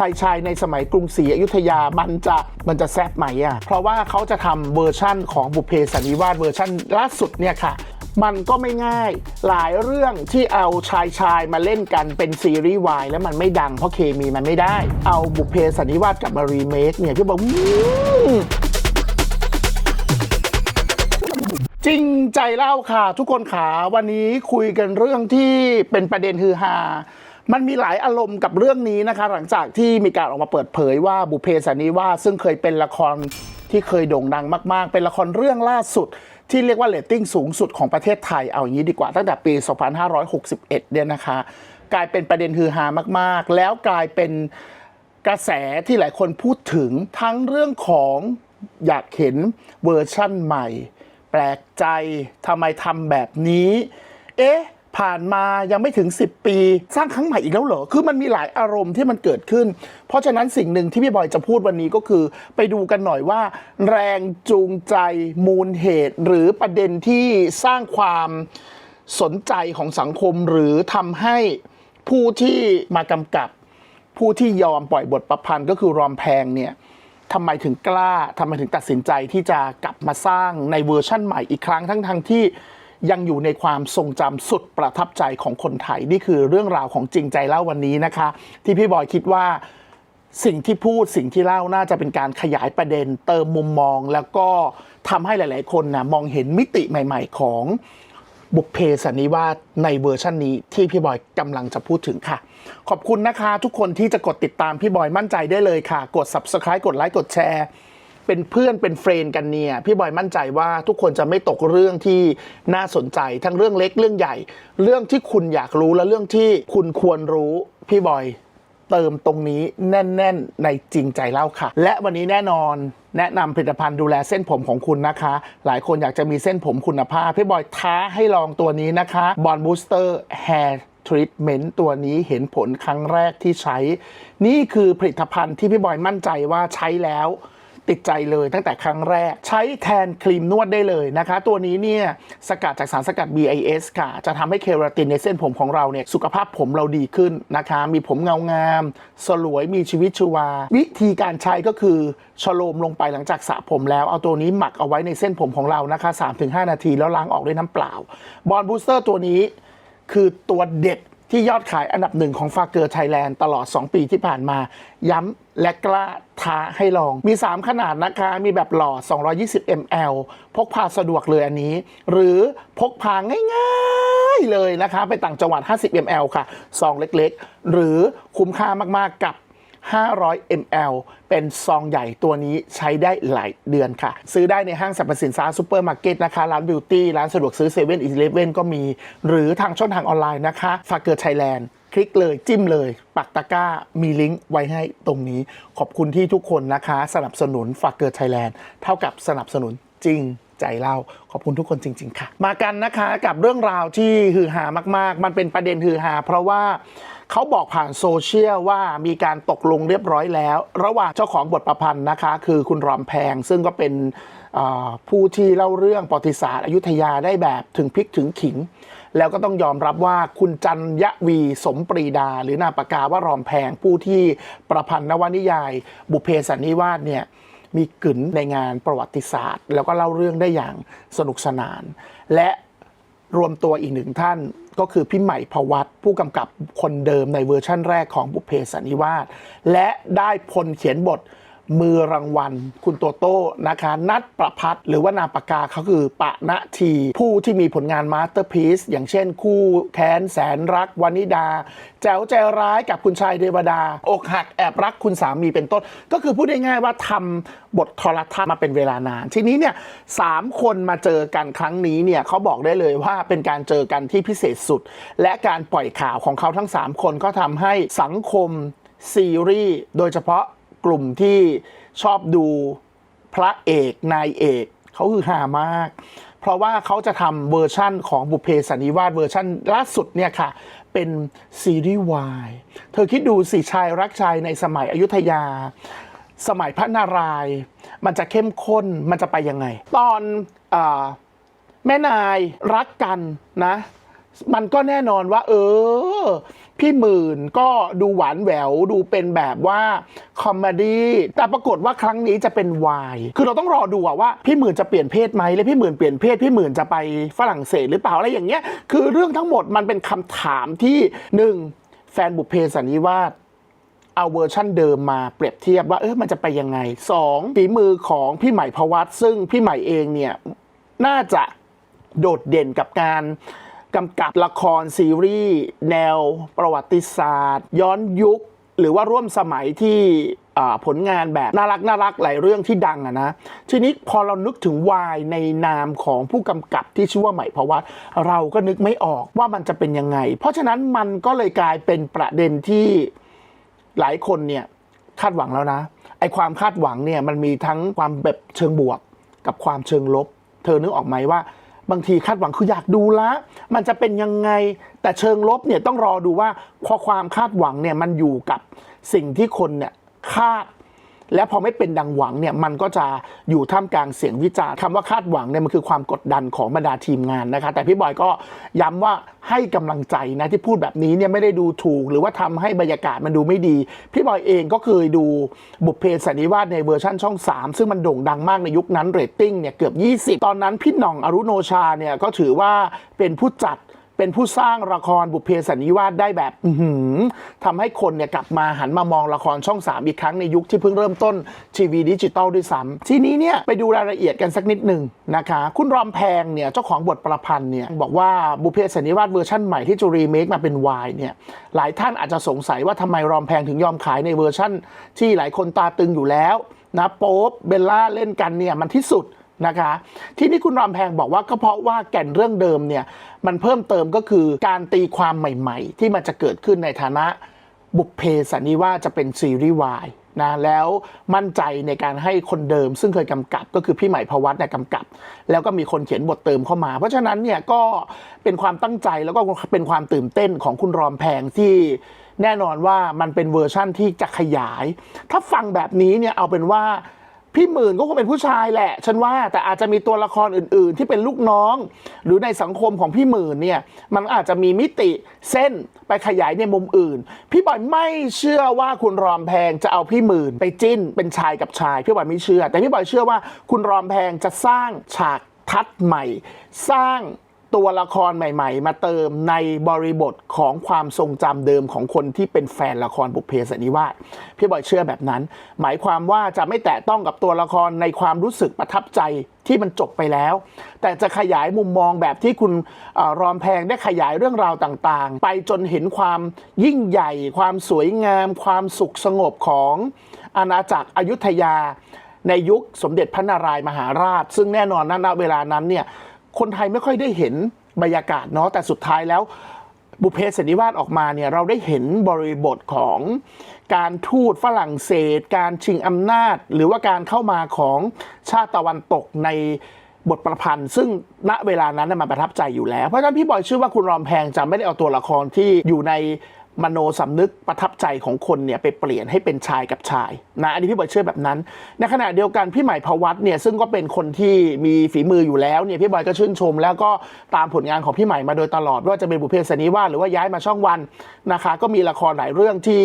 ชายชายในสมัยกรุงศรีอยุธยามันจะมันจะแซบไหมอะเพราะว่าเขาจะทำเวอร์ชั่นของบุพเพสันนิวาสเวอร์ชั่นล่าสุดเนี่ยค่ะมันก็ไม่ง่าย หลายเรื่องที่เอาชายชายมาเล่นกันเป็นซีรีส์วายแล้วมันไม่ดังเพราะเคมีมันไม่ได้ เอาบุพเพสันนิวาสกลับมารีเมคเนี่ยพี่บอกจริงใจเล่าค่ะ ทุกคนขาวันนี้คุยกันเรื่องที่เป็นประเด็นฮือฮา มันมีหลายอารมณ์กับเรื่องนี้นะคะ หลังจากที่มีการออกมาเปิดเผยว่าบุเพสันนิวาสซึ่งเคยเป็นละครที่เคยโด่งดังมาก ๆ เป็นละครเรื่องล่าสุด ที่เรียกว่าเรตติ้งสูงสุดของประเทศไทยเอาอย่างนี้ดีกว่าตั้งแต่ปี 2561 เนี่ยนะคะ กลายเป็นประเด็นฮือฮามาก ๆ แล้วกลายเป็นกระแสที่หลายคนพูดถึงทั้งเรื่องของอยากเห็นเวอร์ชั่นใหม่ แปลกใจทำไมทำแบบนี้ เอ๊ะ ผ่านมายังไม่ถึง 10 ปี สร้างครั้งใหม่อีกแล้วเหรอ คือมันมีหลายอารมณ์ที่มันเกิดขึ้น เพราะฉะนั้นสิ่งหนึ่งที่พี่บอยจะพูดวันนี้ก็คือ ไปดูกันหน่อยว่า แรงจูงใจมูลเหตุ หรือประเด็นที่สร้างความสนใจของสังคม หรือทำให้ผู้ที่มากำกับ ผู้ที่ยอมปล่อยบทประพันธ์ก็คือรอมแพงเนี่ยทำไมถึงกล้าทำไมถึงตัดสินใจที่จะกลับมาสร้างในเวอร์ชั่นใหม่อีกครั้งทั้งทงที่ ยังอยู่ในความทรงจำสุดประทับใจของคนไทย นี่คือเรื่องราวของจริงใจเล่าวันนี้นะคะ ที่พี่บอยคิดว่าสิ่งที่พูดสิ่งที่เล่าน่าจะเป็นการขยายประเด็น เติมมุมมอง แล้วก็ทำให้หลาย ๆ คนนะมองเห็นมิติใหม่ ๆ ของบุพเพสันนิวาสในเวอร์ชันนี้ที่พี่บอยกำลังจะพูดถึงค่ะ ขอบคุณนะคะ ทุกคนที่จะกดติดตามพี่บอยมั่นใจได้เลยค่ะ กด subscribe กดไลค์กดแชร์ เป็นเพื่อนเป็นเฟรนกันเนี่ยพี่บอยมั่นใจว่าทุกคนจะไม่ตกเรื่องที่น่าสนใจ ทั้งเรื่องเล็กเรื่องใหญ่ เรื่องที่คุณอยากรู้และเรื่องที่คุณควรรู้พี่บอยเติมตรงนี้แน่น ๆ ในจริงใจเล่าค่ะ และวันนี้แน่นอนแนะนำผลิตภัณฑ์ดูแลเส้นผมของคุณนะคะ หลายคนอยากจะมีเส้นผมคุณภาพ พี่บอยท้าให้ลองตัวนี้นะคะบอลบูสเตอร์แฮร์ทรีทเมนต์ตัวนี้เห็นผลครั้งแรกที่ใช้ นี่คือผลิตภัณฑ์ที่พี่บอยมั่นใจว่าใช้แล้ว ติดใจเลยตั้งแต่ครั้งแรก ใช้แทนครีมนวดได้เลยนะคะ ตัวนี้เนี่ยสกัดจากสารสกัด BIS ค่ะ จะทำให้เคราตินในเส้นผมของเราเนี่ยสุขภาพผมเราดีขึ้นนะคะ มีผมเงางาม สลวยมีชีวิตชีวา วิธีการใช้ก็คือชโลมลงไปหลังจากสระผมแล้ว เอาตัวนี้หมักเอาไว้ในเส้นผมของเรานะคะ 3-5 นาทีแล้วล้างออกด้วยน้ำเปล่าบอลบูสเตอร์ตัวนี้คือตัวเด็ด ที่ยอดขายอันดับหนึ่งของฟาเกอร์ไทยแลนด์ตลอด 2 ปีที่ผ่านมา ย้ำและกล้าท้าให้ลอง มี 3 ขนาดนะคะ มีแบบหล่อ 220 ml พกพาสะดวกเลยอันนี้ หรือพกพาง่ายๆเลยนะคะ ไปต่างจังหวัด 50 ml ค่ะซองเล็กๆ หรือคุ้มค่ามากๆกับ 500 ml เป็นซองใหญ่ตัวนี้ใช้ได้หลายเดือนค่ะ ซื้อได้ในห้างสรรพสินค้าซูเปอร์มาร์เก็ตนะคะ ร้านบิวตี้ ร้านสะดวกซื้อเซเว่นอีเลฟเว่นก็มี หรือทางช่องทางออนไลน์นะคะฝากเกิดไทยแลนด์คลิกเลยจิ้มเลยปักตะก้ามีลิงก์ไว้ให้ตรงนี้ ขอบคุณที่ทุกคนนะคะ สนับสนุนฝากเกิดไทยแลนด์เท่ากับสนับสนุนจริงใจเล่าขอบคุณทุกคนจริง ๆ ค่ะ มากันนะคะกับเรื่องราวที่ฮือฮามาก ๆ มันเป็นประเด็นฮือฮาเพราะว่า เขาบอกผ่านโซเชียลว่ามีการตกลงเรียบร้อยแล้ว ระหว่างเจ้าของบทประพันธ์นะคะ คือคุณรอมแพง ซึ่งก็เป็นผู้ที่เล่าเรื่องประวัติศาสตร์อยุธยาได้แบบถึงพริกถึงขิง แล้วก็ต้องยอมรับว่าคุณจันยวีสมปรีดา หรือนามปากกาว่ารอมแพงผู้ที่ประพันธ์นวนิยาย บุเพสันนิวาสเนี่ยมีกึ๋นในงานประวัติศาสตร์ แล้วก็เล่าเรื่องได้อย่างสนุกสนาน และรวมตัวอีกหนึ่งท่านก็คือพี่ใหม่พวัตผู้กำกับคนเดิมในเวอร์ชั่นแรกของบุพเพสันนิวาสและได้พลเขียนบท มือรางวัล คุณโตโต้นะคะนัดประพัฒน์หรือว่านามปากกาเขาคือปะณที ผู้ที่มีผลงานมาสเตอร์พีซอย่างเช่น คู่แค้นแสนรักวานิดา แจ๋วใจร้ายกับคุณชายเทวดา อกหักแอบรักคุณสามีเป็นต้น ก็คือพูดง่ายๆว่าทำบททรทัศน์มาเป็นเวลานาน ทีนี้เนี่ยสามคนมาเจอกันครั้งนี้เนี่ยเขาบอกได้เลยว่าเป็นการเจอกันที่พิเศษสุด และการปล่อยข่าวของเขาทั้ง 3 คนก็ทำให้สังคมซีรีส์โดยเฉพาะ กลุ่มที่ชอบดูพระเอกนายเอกเขาคือหามาก เพราะว่าเขาจะทำเวอร์ชั่นของบุเพสันนิวาสเวอร์ชั่นล่าสุดเนี่ยค่ะ เป็นซีรีส์วายเธอคิดดูสิชายรักชายในสมัยอยุธยา สมัยพระนารายณ์มันจะเข้มข้นมันจะไปยังไง ตอนอแม่นายรักกันนะ มันก็แน่นอนว่า เออ พี่หมื่นก็ดูหวานแหววดูเป็นแบบว่าคอมเมดี้แต่ปรากฏว่าครั้งนี้จะเป็นวายคือเราต้องรอดูว่าพี่หมื่นจะเปลี่ยนเพศไหมแล้วพี่หมื่นเปลี่ยนเพศพี่หมื่นจะไปฝรั่งเศสหรือเปล่าอะไรอย่างเงี้ยคือเรื่องทั้งหมดมันเป็นคำถามที่หนึ่งแฟนบุพเพสันนิวาสเอาเวอร์ชั่นเดิมมาเปรียบเทียบว่าเออมันจะไปยังไงสองฝีมือของพี่ใหม่พวัตซึ่งพี่ใหม่เองเนี่ยน่าจะโดดเด่นกับการ กำกับละครซีรีส์แนวประวัติศาสตร์ ย้อนยุค หรือว่าร่วมสมัยที่ผลงานแบบน่ารักน่ารักหลายเรื่องที่ดังอะนะ ทีนี้พอเรานึกถึงวายในนามของผู้กำกับที่ชื่อว่าใหม่พวัตเราก็นึกไม่ออกว่ามันจะเป็นยังไง เพราะฉะนั้นมันก็เลยกลายเป็นประเด็นที่หลายคนเนี่ยคาดหวังแล้วนะไอความคาดหวังเนี่ยมันมีทั้งความแบบเชิงบวกกับความเชิงลบ เธอนึกออกไหมว่า บางทีคาดหวังคืออยากดูละ มันจะเป็นยังไง แต่เชิงลบเนี่ยต้องรอดูว่าข้อความคาดหวังเนี่ยมันอยู่กับสิ่งที่คนเนี่ยคาด และพอไม่เป็นดังหวังเนี่ยมันก็จะอยู่ท่ามกลางเสียงวิจารณ์คำว่าคาดหวังเนี่ยมันคือความกดดันของบรรดาทีมงานนะคะแต่พี่บอยก็ย้ำว่าให้กำลังใจนะที่พูดแบบนี้เนี่ยไม่ได้ดูถูก หรือว่าทำให้บรรยากาศมันดูไม่ดี พี่บอยเองก็เคยดูบุพเพสันนิวาสในเวอร์ชั่นช่อง 3 ซึ่งมันโด่งดังมากในยุคนั้นเรตติ้งเนี่ยเกือบ 20 ตอนนั้นพี่หน่องอรุโนชาเนี่ยก็ถือว่าเป็นผู้จัด เป็นผู้สร้างละครบุพเพสันนิวาสได้แบบอื้อหือทำให้คนเนี่ยกลับมาหันมามองละครช่อง 3 อีกครั้งในยุคที่เพิ่งเริ่มต้นทีวีดิจิตอลด้วยซ้ำทีนี้เนี่ยไปดูรายละเอียดกันสักนิดหนึ่งนะคะ คุณรอมแพงเนี่ยเจ้าของบทประพันธ์เนี่ยบอกว่าบุพเพสันนิวาสเวอร์ชั่นใหม่ที่จะรีเมคมาเป็นวายเนี่ยหลายท่านอาจจะสงสัยว่าทำไมรอมแพงถึงยอมขายในเวอร์ชั่น ที่หลายคนตาตึงอยู่แล้วนะโป๊ปเบลล่าเล่นกันเนี่ยมันที่สุด นะคะ ที่นี่คุณรามแพงบอกว่าก็เพราะว่าแก่นเรื่องเดิมเนี่ยมันเพิ่มเติมก็คือการตีความใหม่ ๆ ที่มันจะเกิดขึ้นในฐานะบุพเพสันนิวาจะเป็นซีรีส์วายนะแล้วมั่นใจในการให้คนเดิมซึ่งเคยกำกับก็คือพี่ใหม่พวัตเนี่ยกำกับ แล้วก็มีคนเขียนบทเติมเข้ามา เพราะฉะนั้นเนี่ยก็เป็นความตั้งใจแล้วก็เป็นความตื่นเต้นของคุณรอมแพงที่แน่นอนว่ามันเป็นเวอร์ชั่นที่จะขยาย ถ้าฟังแบบนี้เนี่ยเอาเป็นว่า พี่หมื่นก็คงเป็นผู้ชายแหละ ฉันว่าแต่อาจจะมีตัวละครอื่น ๆ ที่เป็นลูกน้อง หรือในสังคมของพี่หมื่นเนี่ย มันอาจจะมีมิติเส้นไปขยายในมุมอื่น พี่บอยไม่เชื่อว่าคุณรอมแพงจะเอาพี่หมื่น ไปจิ้นเป็นชายกับชาย พี่บอยไม่เชื่อ แต่พี่บอยเชื่อว่าคุณรอมแพงจะสร้างฉากทัดใหม่ สร้าง ตัวละครใหม่ๆ มาเติมในบริบทของความทรงจำเดิมของคนที่เป็นแฟนละครบุพเพสันนิวาสพี่บอยเชื่อแบบนั้น หมายความว่าจะไม่แตะต้องกับตัวละครในความรู้สึกประทับใจที่มันจบไปแล้ว แต่จะขยายมุมมองแบบที่คุณอรอมแพงได้ขยายเรื่องราวต่างๆ ไปจนเห็นความยิ่งใหญ่ ความสวยงาม ความสุขสงบของอาณาจักรอยุธยา ในยุคสมเด็จพระนารายมหาราช ซึ่งแน่นอนนะณเวลานั้นเนี่ย คนไทยไม่ค่อยได้เห็นบรรยากาศเนาะแต่สุดท้ายแล้วบุเพสันนิวาสออกมาเนี่ยเราได้เห็นบริบทของการทูตฝรั่งเศส การชิงอำนาจ หรือว่าการเข้ามาของชาติตะวันตกในบทประพันธ์ ซึ่งณเวลานั้นมันประทับใจอยู่แล้ว เพราะฉะนั้นพี่บอยเชื่อว่าคุณรอมแพงจะไม่ได้เอาตัวละครที่อยู่ใน มโนสำนึกประทับใจของคนเนี่ยไปเปลี่ยนให้เป็นชายกับชายนะอันนี้พี่บอยเชื่อแบบนั้น ในขณะเดียวกันพี่ใหม่พวัตเนี่ยซึ่งก็เป็นคนที่มีฝีมืออยู่แล้วเนี่ยพี่บอยก็ชื่นชม แล้วก็ตามผลงานของพี่ใหม่มาโดยตลอดว่าจะเป็นบุพเพสันนิวาสหรือว่าย้ายมาช่องวันนะคะ ก็มีละครหลายเรื่องที่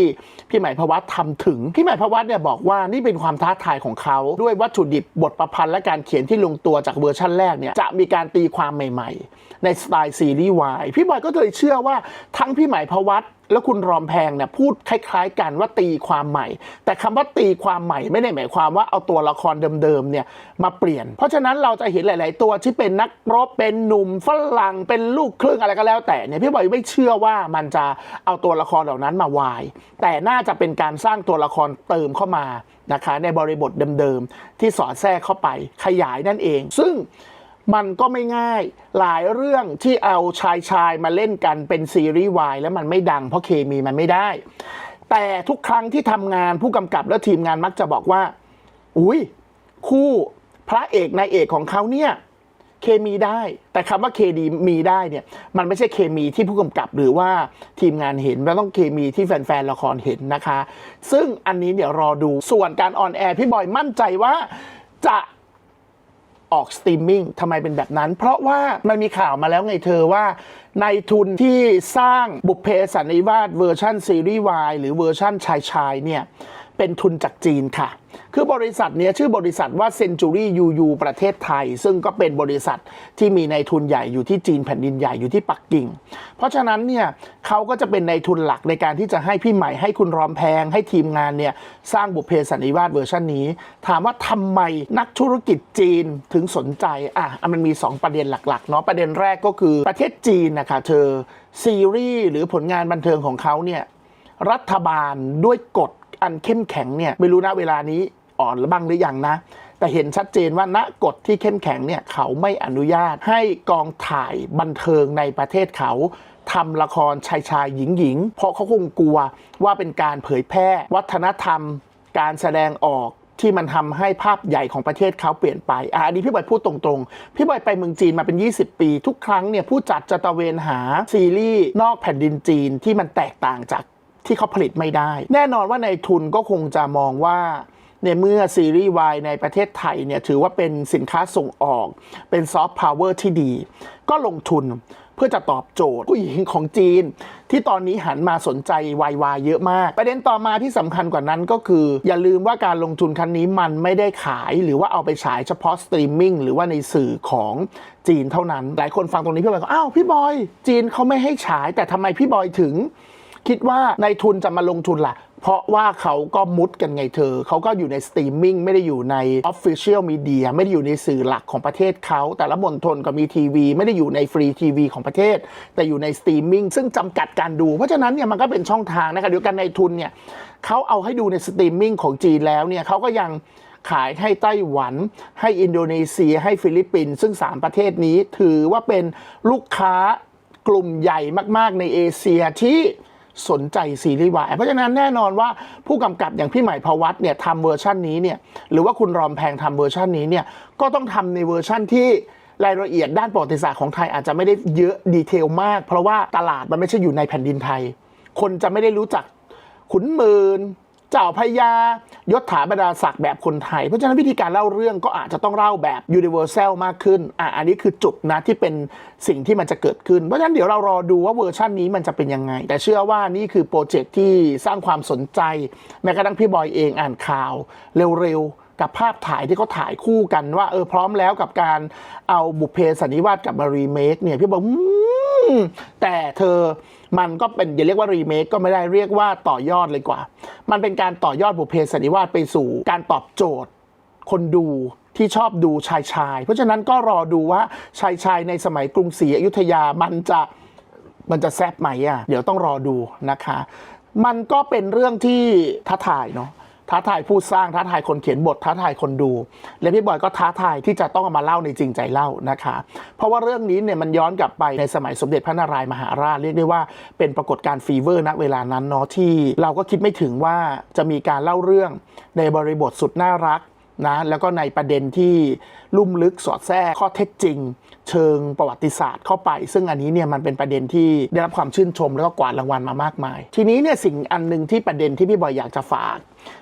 พี่ใหม่พวัตทำถึงพี่ใหม่พวัตเนี่ยบอกว่านี่เป็นความท้าทายของเขาด้วยวัตถุดิบบทประพันธ์และการเขียนที่ลงตัวจากเวอร์ชั่นแรกเนี่ยจะมีการตีความใหม่ ๆ ในสไตล์ซีรีส์วายพี่บอยก็เลยเชื่อว่าทั้งพี่ใหม่พวัต แล้วคุณรอมแพงเนี่ยพูดคล้ายๆ กันว่าตีความใหม่ แต่คำว่าตีความใหม่ไม่ได้หมายความว่าเอาตัวละครเดิมๆเนี่ยมาเปลี่ยน เพราะฉะนั้นเราจะเห็นหลาย ๆ ตัวที่เป็นนักรบเป็นหนุ่มฝรั่งเป็นลูกครึ่งอะไรก็แล้ว แต่เนี่ยพี่บอยไม่เชื่อว่ามันจะเอาตัวละครเหล่านั้นมาวาย แต่น่าจะเป็นการสร้างตัวละครเติมเข้ามานะคะในบริบทเดิมๆที่สอดแทรกเข้าไปขยายนั่นเอง ซึ่ง มันก็ไม่ง่ายหลายเรื่องที่เอาชายชายมาเล่นกันเป็นซีรีส์วายแล้วมันไม่ดังเพราะเคมีมันไม่ได้ แต่ทุกครั้งที่ทำงานผู้กำกับและทีมงานมักจะบอกว่า อุ้ยคู่พระเอกนายเอกของเขาเนี่ยเคมีได้ แต่คำว่าเคดีมีได้เนี่ยมันไม่ใช่เคมีที่ผู้กำกับหรือว่าทีมงานเห็นมันต้องเคมีที่แฟนๆละครเห็นนะคะ ซึ่งอันนี้เดี๋ยวรอดูส่วนการออนแอร์พี่บอยมั่นใจว่าจะ ออกสตรีมมิ่งทำไมเป็นแบบนั้น เพราะว่ามันมีข่าวมาแล้วไงเธอว่า ในทุนที่สร้างบุพเพสันนิวาสเวอร์ชันซีรีส์วายหรือเวอร์ชันชายชายเนี่ยเป็นทุนจากจีนค่ะ คือบริษัทเนี้ยชื่อบริษัทว่า Century UU ประเทศไทย ซึ่งก็เป็นบริษัทที่มีในทุนใหญ่อยู่ที่จีนแผ่นดินใหญ่อยู่ที่ปักกิ่ง เพราะฉะนั้นเนี่ยเขาก็จะเป็นในทุนหลักในการที่จะให้พี่ใหม่ให้คุณรอมแพง ให้ทีมงานเนี่ยสร้างบุพเพสันนิวาสเวอร์ชันนี้ ถามว่าทำไมนักธุรกิจจีนถึงสนใจอะมันมี 2 ประเด็นหลักๆเนาะประเด็นแรกก็คือประเทศจีนนะคะเธอ ซีรีส์หรือผลงานบันเทิงของเขาเนี่ยรัฐบาลด้วยกฎอันเข้มแข็งเนี่ยไม่รู้นะเวลานี้อ่อนหรือบ้างหรือยังนะ แต่เห็นชัดเจนว่าณกฎที่เข้มแข็งเนี่ยเขาไม่อนุญาตให้กองถ่ายบันเทิงในประเทศเขาทำละครชายชายหญิงหญิงเพราะเขาคงกลัวว่าเป็นการเผยแพร่ วัฒนธรรม การแสดงออก ที่มันทำให้ภาพใหญ่ของประเทศเขาเปลี่ยนไปอะอันนี้พี่บอยพูดตรงๆ พี่บอยไปเมืองจีนมาเป็น 20 ปี ทุกครั้งเนี่ยผู้จัดจะตะเวนหาซีรีส์นอกแผ่นดินจีนที่มันแตกต่างจากที่เขาผลิตไม่ได้ แน่นอนว่าในทุนก็คงจะมองว่าในเมื่อซีรีส์วายในประเทศไทยเนี่ยถือว่าเป็นสินค้าส่งออก เป็นซอฟต์พาวเวอร์ที่ดี ก็ลงทุน เพื่อจะตอบโจทย์ผู้หญิงของจีน ที่ตอนนี้หันมาสนใจวายวายเยอะมาก ประเด็นต่อมาที่สำคัญกว่านั้นก็คือ อย่าลืมว่าการลงทุนครั้งนี้มันไม่ได้ขายหรือว่าเอาไปฉายเฉพาะสตรีมมิ่งหรือว่าในสื่อของจีนเท่านั้น หลายคนฟังตรงนี้พี่บอยก็อ้าวพี่บอย จีนเขาไม่ให้ฉายแต่ทำไมพี่บอยถึงคิดว่าในทุนจะมาลงทุนล่ะ เพราะว่าเขาก็มุดกันไงเธอ เขาก็อยู่ในสตรีมมิ่งไม่ได้อยู่ใน Official Media ไม่ได้อยู่ในสื่อหลักของประเทศเขา แต่ละมณฑลก็มีทีวี ไม่ได้อยู่ในฟรีทีวีของประเทศ แต่อยู่ในสตรีมมิ่งซึ่งจำกัดการดู เพราะฉะนั้นเนี่ยมันก็เป็นช่องทางนะคะเดียวกันในทุนเนี่ยเขาเอาให้ดูในสตรีมมิ่งของจีนแล้วเนี่ยเขาก็ยังขายให้ไต้หวัน ให้อินโดนีเซีย ให้ฟิลิปปินส์ซึ่ง 3 ประเทศนี้ถือว่าเป็นลูกค้ากลุ่มใหญ่มาก ๆ ในเอเชียที่ สนใจซีรีส์วายเพราะฉะนั้นแน่นอนว่าผู้กำกับอย่างพี่ใหม่พวัตเนี่ยทำเวอร์ชันนี้เนี่ยหรือว่าคุณรอมแพงทำเวอร์ชันนี้เนี่ยก็ต้องทำในเวอร์ชันที่รายละเอียดด้านประวัติศาสตร์ของไทยอาจจะไม่ได้เยอะดีเทลมาก เพราะว่าตลาดมันไม่ใช่อยู่ในแผ่นดินไทย คนจะไม่ได้รู้จักขุนหมื่น เจ้าพญายศถาบรรดาศักดิ์แบบคนไทย เพราะฉะนั้นวิธีการเล่าเรื่องก็อาจจะต้องเล่าแบบ universal มากขึ้นอะอันนี้คือจุดนะที่เป็นสิ่งที่มันจะเกิดขึ้น เพราะฉะนั้นเดี๋ยวเรารอดูว่าเวอร์ชันนี้มันจะเป็นยังไง แต่เชื่อว่านี่คือโปรเจกต์ที่สร้างความสนใจแม้กระทั่งพี่บอยเองอ่านข่าวเร็วๆกับภาพถ่ายที่เขาถ่ายคู่กันว่าเออพร้อมแล้วกับการเอาบุพเพสันนิวาสกับมารีเมคเนี่ยพี่บอกแต่เธอ มันก็เป็นอย่าเรียกว่ารีเมคก็ไม่ได้เรียกว่าต่อยอดเลยกว่า มันเป็นการต่อยอดบุพเพสันนิวาสไปสู่การตอบโจทย์ คนดูที่ชอบดูชายชาย เพราะฉะนั้นก็รอดูว่าชายชายในสมัยกรุงศรีอยุธยามันจะมันจะแซบไหมอะ เดี๋ยวต้องรอดูนะคะ มันก็เป็นเรื่องที่ท้าทายเนาะ ท้าทายผู้สร้างท้าทายคนเขียนบทท้าทายคนดู และพี่บอยก็ท้าทายที่จะต้องเอามาเล่าในจริงใจเล่านะคะ เพราะว่าเรื่องนี้เนี่ยมันย้อนกลับไปในสมัยสมเด็จพระนารายมหาราชเรียกได้ว่าเป็นปรากฏการณ์ฟีเวอร์ณเวลานั้นเนาะที่เราก็คิดไม่ถึงว่าจะมีการเล่าเรื่องในบริบทสุดน่ารักนะแล้วก็ในประเด็นที่ลุ่มลึกสอดแทรกข้อเท็จจริง เชิงประวัติศาสตร์เข้าไป ซึ่งอันนี้เนี่ยมันเป็นประเด็นที่ได้รับความชื่นชมแล้วก็กวาดรางวัลมามากมาย ทีนี้เนี่ยสิ่งอันหนึ่งที่ประเด็นที่พี่บอยอยากจะฝาก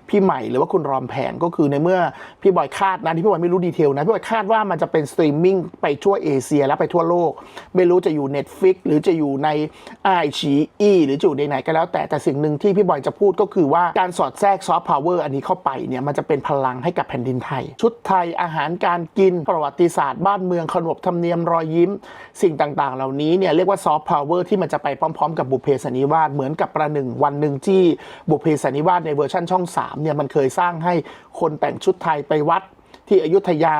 พี่ใหม่หรือว่าคุณรอมแพงก็คือในเมื่อพี่บอยคาดนะที่พี่บอยไม่รู้ดีเทลนะพี่บอยคาดว่ามันจะเป็นสตรีมมิ่งไปทั่วเอเชียและไปทั่วโลก ไม่รู้จะอยู่ Netflix หรือจะอยู่ในไอชีอีหรือจะอยู่ในไหนก็แล้ว แต่แต่สิ่งหนึ่งที่พี่บอยจะพูดก็คือว่าการสอดแทรกซอฟต์พาวเวอร์อันนี้เข้าไปเนี่ยมันจะเป็นพลังให้กับแผ่นดินไทย ชุดไทยอาหารการกิน ประวัติศาสตร์บ้านเมืองขนบธรรมเนียมรอยยิ้ม สิ่งต่างๆ เหล่านี้เนี่ยเรียกว่าซอฟต์พาวเวอร์ที่มันจะไปพร้อม ๆ กับบุพเพสันนิวาสเหมือนกับประหนึ่งวันหนึ่งที่บุพเพสันนิวาสในเวอร์ชันช่อง3เนี่ยมันเคยสร้างให้คนแต่งชุดไทยไปวัดที่อยุธยา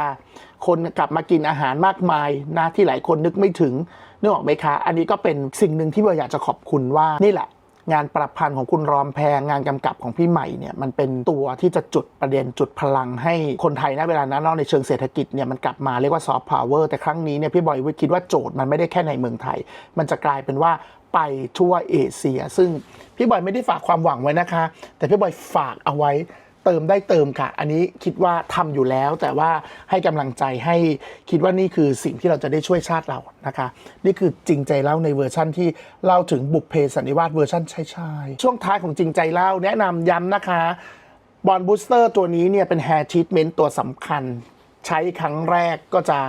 คนกลับมากินอาหารมากมายนะที่หลายคนนึกไม่ถึงนึกออกไหมคะ อันนี้ก็เป็นสิ่งหนึ่งที่เราอยากจะขอบคุณว่านี่แหละ งานประพันธ์ของคุณรอมแพงงานกำกับของพี่ใหม่เนี่ยมันเป็นตัวที่จะจุดประเด็นจุดพลังให้คนไทยนะเวลานั้นนอกในเชิงเศรษฐกิจเนี่ยมันกลับมาเรียกว่าซอฟต์พาวเวอร์แต่ครั้งนี้เนี่ยพี่บอยคิดว่าโจทย์มันไม่ได้แค่ในเมืองไทย มันจะกลายเป็นว่าไปทั่วเอเชีย ซึ่งพี่บอยไม่ได้ฝากความหวังไว้นะคะ แต่พี่บอยฝากเอาไว้ เติมได้เติมค่ะ อันนี้คิดว่าทำอยู่แล้ว แต่ว่าให้กำลังใจให้คิดว่านี่คือสิ่งที่เราจะได้ช่วยชาติเรานะคะ นี่คือจริงใจเล่าในเวอร์ชั่นที่เล่าถึงบุพเพสันนิวาสเวอร์ชั่นชายๆช่วงท้ายของจริงใจเล่าแนะนำย้ำนะคะบอลบูสเตอร์ตัวนี้เนี่ยเป็นแฮร์ทรีทเมนต์ตัวสำคัญ ใช้ครั้งแรกก็จะ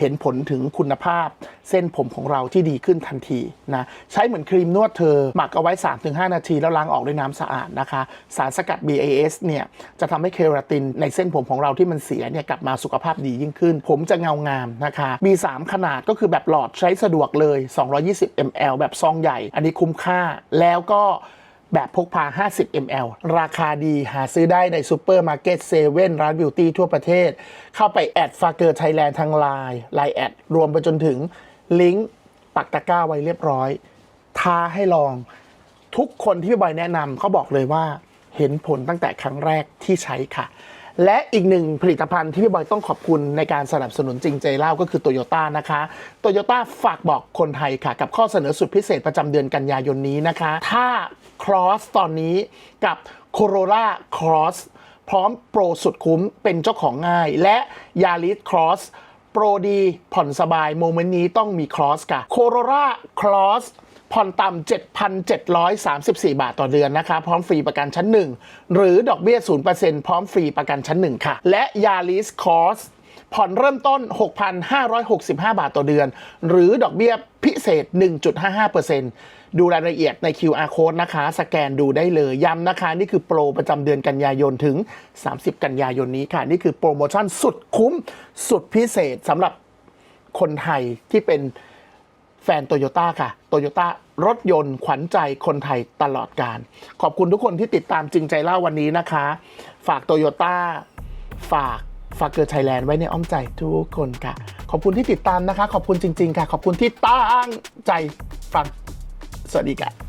เห็นผลถึงคุณภาพ เส้นผมของเราที่ดีขึ้นทันทีนะใช้เหมือนครีมนวดเธอ หมักเอาไว้ 3-5 นาที แล้วล้างออกด้วยน้ำสะอาดนะคะ สารสกัด BAS เนี่ยจะทำให้เคราตินในเส้นผมของเราที่มันเสียเนี่ยกลับมาสุขภาพดียิ่งขึ้น ผมจะเงางามนะคะ มี 3 ขนาดก็คือแบบหลอดใช้สะดวกเลย 220 ml แบบซองใหญ่ อันนี้คุ้มค่าแล้วก็ แบบพกพา 50 ml ราคาดีหาซื้อได้ในซูเปอร์มาร์เก็ตเซเว่นร้านบิวตี้ทั่วประเทศ เข้าไปแอดฟาเกอร์ไทยแลนด์ทางไลน์ไลน์แอดรวมไปจนถึงลิงก์ปักตะกร้าไว้เรียบร้อยท้าให้ลอง ทุกคนที่พี่บอยแนะนำเขาบอกเลยว่าเห็นผลตั้งแต่ครั้งแรกที่ใช้ค่ะ และอีกหนึ่งผลิตภัณฑ์ที่พี่บอยต้องขอบคุณในการสนับสนุนจริงใจเล่าก็คือโตโยต้านะคะโตโยต้าฝากบอกคนไทยค่ะ กับข้อเสนอสุดพิเศษประจำเดือนกันยายนนี้นะคะ ถ้า Cross ตอนนี้กับ Corolla Cross พร้อมโปรสุดคุ้มเป็นเจ้าของง่าย และ Yaris Cross โปรดีผ่อนสบายโมเมนต์นี้ต้องมี Cross ค่ะ Corolla Cross ผ่อนต่ำ7,734 บาทต่อเดือนนะคะ พร้อมฟรีประกันชั้น 1 หรือดอกเบี้ย 0%พร้อมฟรีประกันชั้น 1 ค่ะ และ Yaris Cross ผ่อนเริ่มต้น 6,565 บาทต่อเดือน หรือดอกเบี้ยพิเศษ 1.55%ดูรายละเอียดใน QR code นะคะ สแกนดูได้เลย ย้ำนะคะ นี่คือโปรประจำเดือนกันยายนถึง 30 กันยายนนี้ค่ะ นี่คือโปรโมชั่นสุดคุ้ม สุดพิเศษสำหรับคนไทยที่เป็น แฟนโตโยต้าค่ะโตโยต้ารถยนต์ขวัญใจคนไทยตลอดการ ขอบคุณทุกคนที่ติดตามจริงใจเล่าวันนี้นะคะ ฝากโตโยต้าฝากฝากเกิดไทยแลนด์ไว้ในอ้อมใจทุกคนค่ะ ขอบคุณที่ติดตามนะคะ ขอบคุณจริง ๆ ค่ะ ขอบคุณที่ตั้งใจฟัง สวัสดีค่ะ